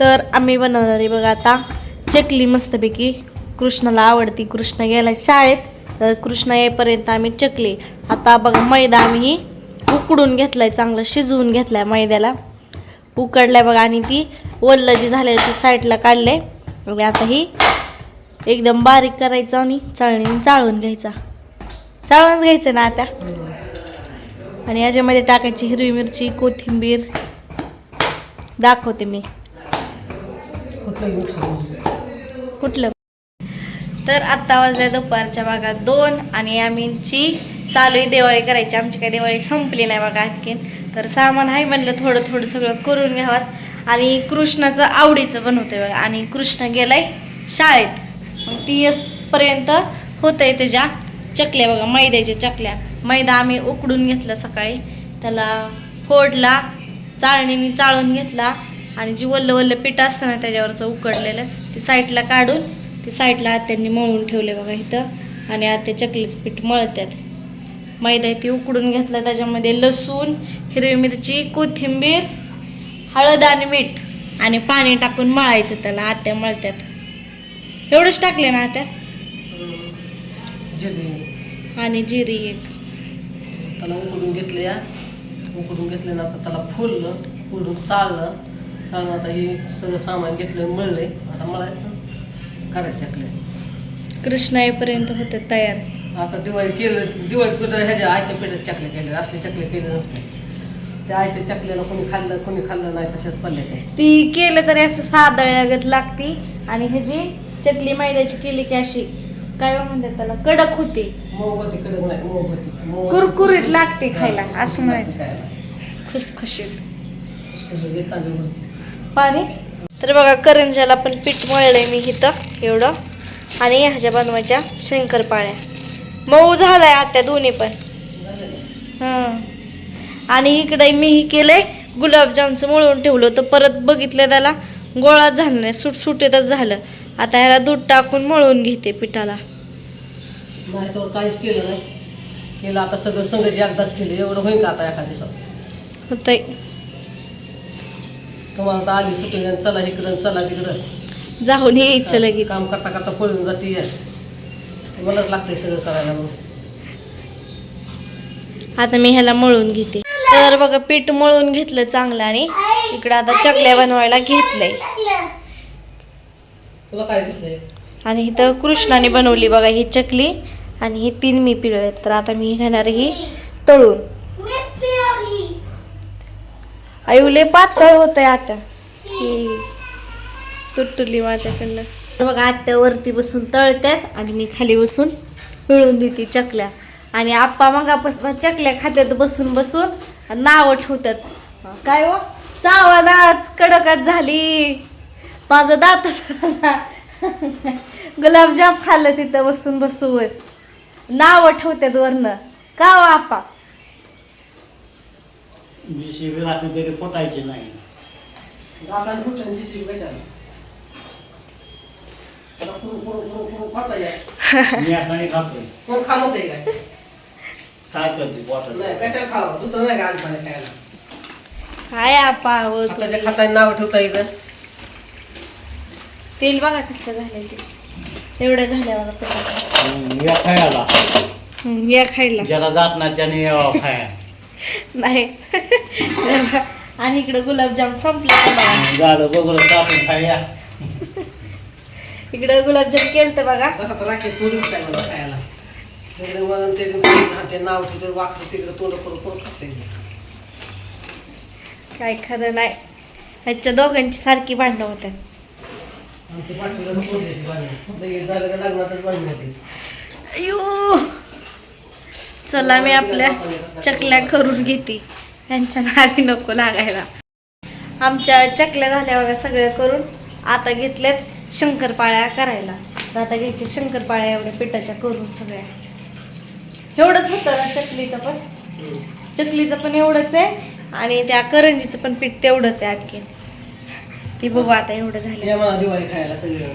तर आम्ही बनवणार आहे बघा आता चकली मस्तपैकी. कृष्णाला आवडती कृष्ण गेला शाळेत. तर कृष्ण येईपर्यंत आम्ही चकली. आता बघा मैदा आम्ही उकडून घेतलाय चांगलं शिजवून घेतलाय मैद्याला. उकडलाय बघा आणि ती वल्ल जी झाली ती साईडला काढले आणि आता ही एकदम बारीक करायचं आणि चाळणीने चाळून घ्यायचा. चाळूनच घ्यायचं ना आता. आणि याच्यामध्ये टाकायची हिरवी मिरची कोथिंबीर. दाखवते मी. कुठलं तर आत्ता वाजल्या दुपारच्या भागात दोन आणि आम्हीची चालू आहे दिवाळी करायची. आमची काही दिवाळी संपली नाही बघा आणखीन. तर सामान आहे म्हणलं थोडं थोडं सगळं करून घ्यावात आणि कृष्णाचं आवडीचं बनवते बघा. आणि कृष्ण गेलाय शाळेत. मग ती येसपर्यंत होतंय त्याच्या चकल्या बघा मैद्याच्या चकल्या. मैदा आम्ही उकडून घेतला सकाळी. त्याला फोडला चाळणीने चाळून घेतला. आणि जी वल्ल वल्ल पीठ असतं ना त्याच्यावरचं उकडलेलं ते साईडला काढून ते साईडला आत्यांनी मळून ठेवले बघा इथं. आणि आत्या चकलीचं पीठ मळतात मैदा ती उकडून घेतला त्याच्यामध्ये लसूण हिरवी मिरची कोथिंबीर हळद आणि मीठ आणि पाणी टाकून मळायचं त्याला. आत्या मळतात एवढंच टाकले ना आत्या? आणि जिरी एक. त्याला उकडून घेतले या उकडून घेतल्यानंतर त्याला फुललं फुलून चाललं चालून आता हे सगळं सामान घेतलं मळलंय. आता मळायचं करायचं चकल्या कृष्णा येईपर्यंत होते तयार. आता दिवाळी केलं दिवाळीत कुठं ह्याच्या आयत्या पेठात चकल्या केल्या असले चकल्या केले नव्हते. त्या आयत्या चकल्याला कोणी खाल्लं कोणी खाल्लं नाही तशाच पडल्या त्या. ती केलं तरी असं सादळ्यागत लागती. आणि हे जी चकली मैद्याची केली की अशी काय म्हणतात त्याला कडक होते. मोहबत्ती कडक नाही मोहबत्ती मोहबत्ती- कुरकुरीत लागते खायला, असं म्हणायचं. खुसखुशीत. खुसखुशीत हे तांदूळ पाणी. तर बघा करंजाला पण पीठ मळलंय मी इथं एवढं. आणि ह्याच्या बनवायच्या शंकरपाळ्या. मऊ झालाय आत्या दोन्ही पण. हं. आणि इकडे मी ही केलंय गुलाबजामचं मळून ठेवलं होतं. परत बघितलं त्याला गोळा झाला नाही सुटसुटीतच झालं. आता ह्याला दूध टाकून मळून घेते पिठाला. नाही तर काहीच केलं नाही. केलं आता सगळं एकदाच केलं एवढं होईल का आता एका दिवसात? होतंय. तुम्हाला तर आली आणि चला इकडं चला तिकडं. जाऊन लगेच. काम करता करता पळून जाते मलाच लागतंय सगळं करायला मग आता मी ह्याला मळून घेते. तर बघा पीठ मळून घेतलं चांगलं आणि इकडं आता चकल्या बनवायला घेतलंय. तुला काय दिसतंय? आणि इथं कृष्णाने बनवली बघा ही चकली. आणि ही तीन मी पिळले तर आता मी घेणार ही तळून. आयुले पातळ होत आहे आता तुटली माझ्याकडनं. तर बघा आत्या वरती बसून तळतात आणि मी खाली बसून पिळून देते चकल्या. आणि आप्पा मगापासून चकल्या खात्यात बसून बसून नावं ठेवतात काय हो? चावानाच कडकच झाली. माझं दात गुलाबजाम खाल्लं तिथं बसून बसून. नावं ठेवतात वरनं. का हो आप्पा? जीसीबी घातली तरी फुटायची नाही. दाताने फुटलं जीसीबी कशाला? त्याला कुरु कुरु कुरु कुरु खाता येईल. मी आता खातोय. कोण खाणं ते काय? काय करते नाही कशाला खावं? दुसरं नाही का काय हो खाताने नाव ठेवता येतं तेल बघा कसलं झालंय ते. एवढं पिठाचं. या खायला. या खायला. ज्याला जात नाही त्याने यावं खाया. नाही. आणि इकडे गुलाबजाम संपले झालं बघून कापून खाया. इकडे गुलाबजाम केलं तर बघा सोडून काय मला खायला. इकडे मला ते नाव ठेवतो वाकडं तिकडे तोंड करून करून खाते काय खरं नाही. ह्याच्या दोघांची सारखी भांडणं होतात. आमची पाठीला तोंड येते बाजूला. लगेच झालं का लग्नातच होते. अयो चला मी आपल्या चकल्या करून घेते. त्यांच्या नादी नको लागायला. आमच्या चकल्या झाल्या बघा सगळ्या करून. आता घेतल्यात शंकरपाळ्या करायला. तर आता घ्यायच्या शंकरपाळ्या एवढ्या पिठाच्या करून सगळ्या. एवढंच होतं ना चकलीचं पण? चकलीचं पण एवढंच आहे आणि त्या करंजीचं पण पीठ तेवढंच आहे आणखी ती बघू आता एवढं झालं. दिवाळी खायला सगळे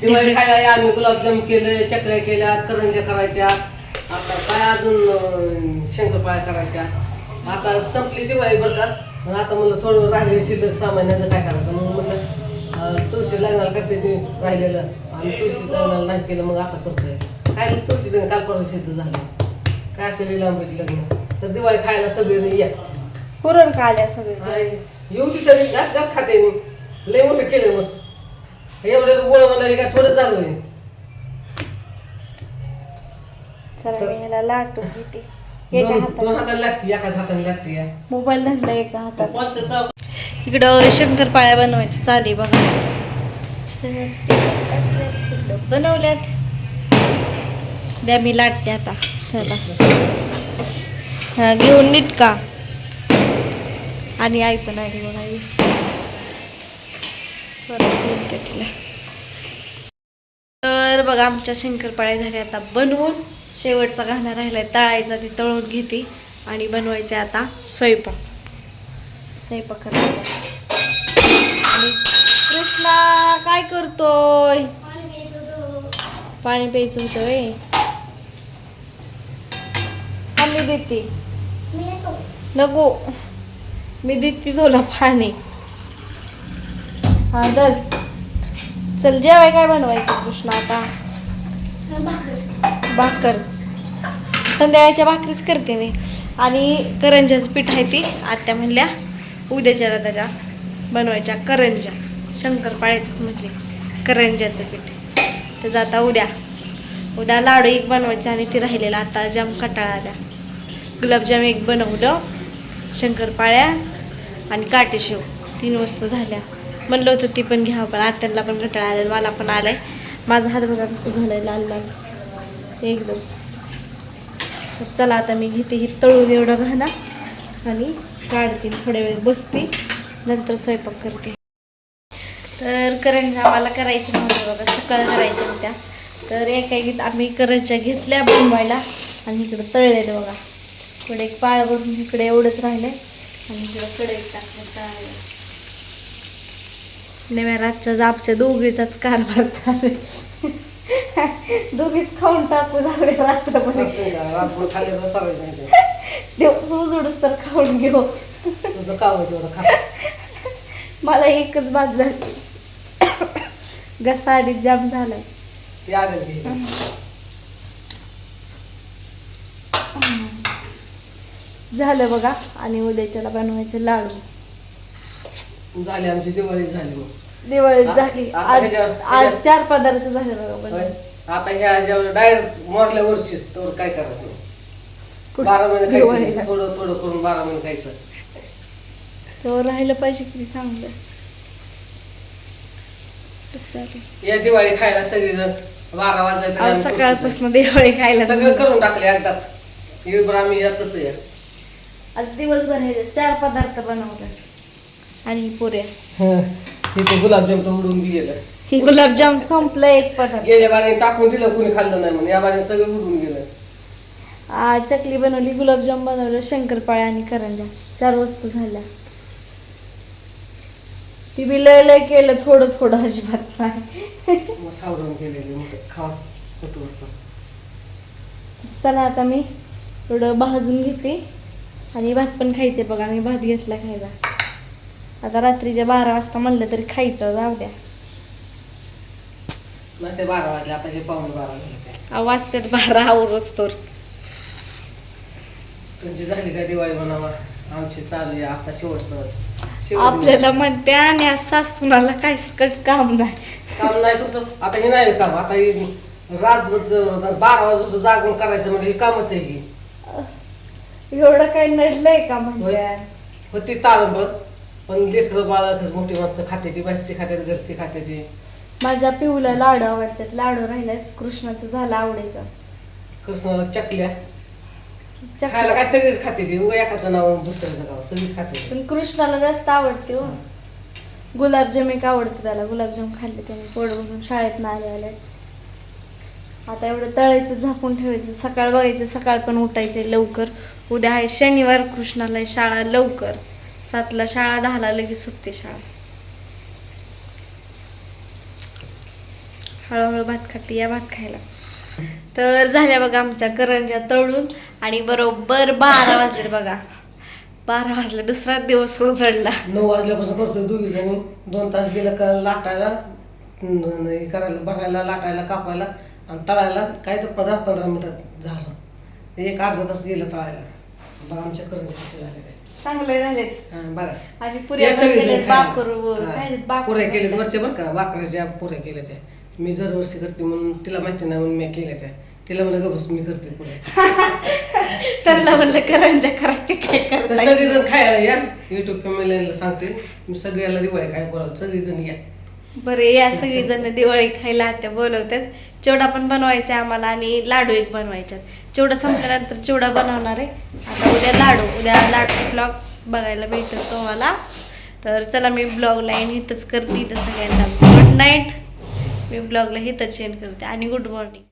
दिवाळी खायला आम्ही गुलाबजाम केले चकल्या केल्या करंज्या करायच्या. आता काय अजून शंकरपाळ्या करायच्या? आता संपली दिवाळी बरं का? मग आता म्हणलं थोडं राहिले शिल्लक सामान्याचं काय करायचं? मग म्हणलं तुळशी लग्नाला करते ते राहिलेलं. आम्ही तुळशी लग्नाला नाही केलं मग आता करतोय. काय तुळशी लग्न काल परवा सिद्ध झालं. काय असेल लांबीत लग्न. तर दिवाळी खायला सगळे या. पुरण आल्या सगळे. आणि येऊ ती तरी घास घास खाते मी. लय मोठं केलंय मस्त. एवढं गोळ मला काय थोडं मी ह्याला लाटून घेते. एका दोन दोन हातात हाताने लागते एकाच हाताने लागते या. मोबाईल धरला एका हातात इकडं शंकरपाळ्या बनवायचं चालू आहे बघा. सगळं तेलात टाकल्यात, इकडं बनवल्यात. द्या मी लाटते आता. हा घेऊन नीट का? आणि आई पण आली बघा बरं, बोलते तिला. तर बघा आमच्या शंकरपाळ्या झाल्या आता बनवून. शेवटचा घाणा आहे तळायचा ती तळून घेते आणि बनवायचे आता स्वयंपाक. स्वयंपाक करायचा. आणि कृष्णा काय करतोय? पाणी प्यायचं होतं वे मी देते. नको. मी देते तुला पाणी. हा दर चल जेवाय काय बनवायचं कृष्णा आता? भाकर. संध्याकाळच्या भाकरीच करते मी. आणि करंजाचं पीठ आहे ती. आत्या म्हणल्या उद्याच्या त्याच्या बनवायच्या करंजा शंकरपाळ्याचंच म्हटले करंजाचं पीठ. तर आता उद्या. उद्या लाडू एक बनवायचा आणि ती राहिलेला. आता जाम कटाळा आल्या गुलाबजाम एक बनवलं शंकरपाळ्या आणि काटेशेव तीन वस्तू झाल्या. म्हणलं होतं ती पण घ्यावं पण आत्यांना पण कटाळा आला मला पण आलाय. माझा हात बघा कसं आहे लाल लाल. एकदम. चला आता मी घेते ही तळून एवढं घाना आणि काढते थोड्या वेळ बसते नंतर स्वयंपाक करते. तर करंजा आम्हाला करायचे नव्हते बघा सकाळ करायच्या होत्या. तर एका घेत आम्ही करंजा घेतल्या बनवायला आणि इकडं तळलेलं बघा. इकडे एक पाळवरून इकडे एवढंच राहिलंय. आणि इकडं कडे टाकलं तळायला नव्या रातच्या जापच्या दोघीचाच कारभार चालू आहे. दोघीच खाऊन टाकू झाले रात्रभर. दिवस उजडूस तर खाऊन घेऊ. तुझं आहे तेवढं खा? मला एकच बाद झाली. घसा आधी जाम झालाय. की झालं बघा आणि उद्याच्याला बनवायचं लाडू. झाली आमची दिवाळी झाली दिवाळी आ- झाली. आता आज ह्याच्या- आज चार पदार्थ झाले बघा होय. बनवून. आता ह्या डायरेक्ट मरल्या वर्षीच. तर काय करायचं? बारा महिने दिवाळीला. खायचं थोडं थोडं करून बारा महिने खायचं. तेव्हा राहिलं पाहिजे किती चांगलं. चालेल. या दिवाळी खायला सगळी जण बारा वाजले तरी अहो, आम्ही सकाळपासून दिवाळी खायला सगळं करून टाकले एकदाच. दिवसभर आम्ही यातच आहे. आज दिवसभर हे चार पदार्थ बनवले. आणि पुऱ्या. तिथे गुलाबजाम तर उडून बी गेलं गुलाबजाम संपलं एक पदार्थ. गेल्या टाकून दिलं कुणी खाल्लं नाही म्हणून. या सगळं उडून गेलं. आ, चकली बनवली गुलाबजाम बनवलं शंकरपाळ्या आणि करंजा. चार वस्तू झाल्या. ती बी लय लय केलं थोडं थोडं अजिबात नाही. मग सावरून गेलेले मग खावा कुठं असतं चला आता मी थोडं भाजून घेते. आणि भात पण खायचे बघा मी भात घेतला खायला. आता रात्रीच्या बारा वाजता म्हणलं तरी खायचं जाऊ द्या. ते बारा वाजले आताचे पाहुणे बारा झाले आ, वाजतात बारा आवरच तर तुमची झाली का दिवाळी म्हणावा? आमची चालू आहे आता शेवटचं. शेवट आपल्याला म्हणते आणि आज सासूनाला काय सकट काम नाही. काम नाही कसं आता हे नाही काम आता हे रात बारा वाजता जागून करायचं म्हणजे हे कामच आहे की. एवढं काय नडलंय का म्हणते होती ताळंबळ पण लेकरं बाळा मोठी माणसं खाते ती बाहेरची खात्यात घरची खाते ती. माझ्या पिऊला लाडू आवडतात. लाडू राहिल्यात कृष्णाचं झालं आवडायचं कृष्णाला चकल्या. खायला काय सगळीच खाते ती. उगा एकाचं नाव दुसऱ्याचं नाव. सगळीच खाते पण कृष्णाला जास्त आवडते हो. गुलाबजाम एक आवडते त्याला. गुलाबजाम खाल्ले त्याने. पोट भरून शाळेत ना आले आल्याच आता एवढं तळायचं झाकून ठेवायचं. सकाळ बघायचं. सकाळ पण उठायचं लवकर. उद्या आहे शनिवार. कृष्णाला आहे शाळा लवकर. सातला शाळा दहाला लगेच सुटते शाळा. हळूहळू भात खाते या भात खायला. तर झाल्या बघा आमच्या करंजा तळून आणि बरोबर बारा वाजले बघा. बारा वाजले दुसरा दिवस उजडला. नऊ वाजल्यापासून करतो दोघी जणी. दोन तास गेलं का लाटायला हे करायला भरायला लाटायला कापायला आणि तळायला. काय तर पंधरा पंधरा मिनिटात झालं. एक अर्धा तास गेलं तळायला. बघा आमच्या करंजी कसं झाले काय चांगले झालेत. हा, बघा. आणि पुऱ्या या केलेत. बाकर हा. बाकर पुऱ्या केल्यात वरचे बरं का बाकऱ्याच्या पुऱ्या केल्या त्या. मी दरवर्षी करते म्हणून तिला माहिती नाही म्हणून मी केल्या त्या. तिला म्हणलं ग बस मी करते पुऱ्या. त्यांना म्हणलं करंजा करा ते काय तर करताय सगळेजण खायला या. युट्यूब फॅमिलीला सांगते. मी सगळ्याला दिवाळी काय बोलावं? सगळेजण या. बरं या सगळी जण दिवाळी खायला आत्या बोलवतात. चिवडा पण बनवायचा आहे आम्हाला आणि लाडू एक बनवायच्यात. चिवडा संपल्यानंतर चिवडा बनवणार आहे. आता उद्या लाडू उद्या लाडू ब्लॉग बघायला भेटत तुम्हाला. तर चला मी ब्लॉगला एंड इथंच करते इथं सगळ्यांना. गुड नाईट मी ब्लॉगला इथंच एंड करते. आणि गुड मॉर्निंग